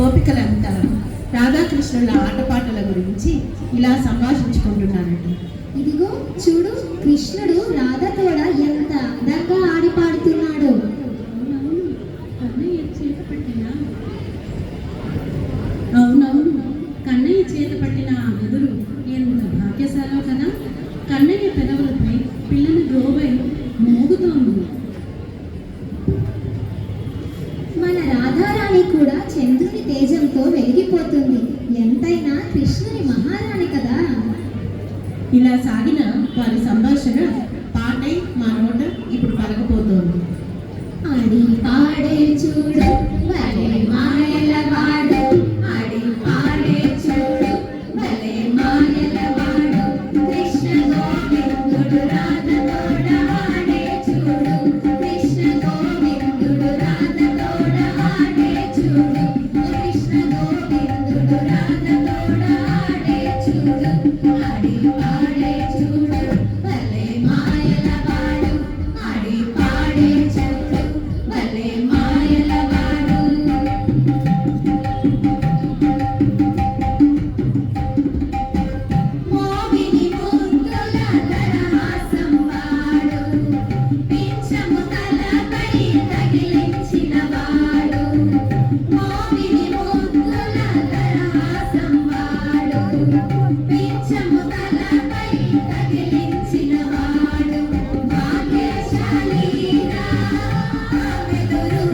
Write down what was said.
గోపికలంతా రాధాకృష్ణుల ఆటపాటల గురించి ఇలా సంభాషించుకుంటున్నారట ఇదిగో చూడు కృష్ణుడు రాధతోడ ఎంత అందంగా ఆడి పాడుతున్నాడు కన్నయ్య చేత పట్టిన అవునవును కన్నయ్య చేత పట్టిన ఆ వెదురు ఎంత భాగ్యశాలో రాధారాణి కూడా చంద్రుని తేజంతో వెలిగిపోతుంది. ఎంతైనా కృష్ణుని మహారాణి కదా. ఇలా సాగిన వారి సంభాషణ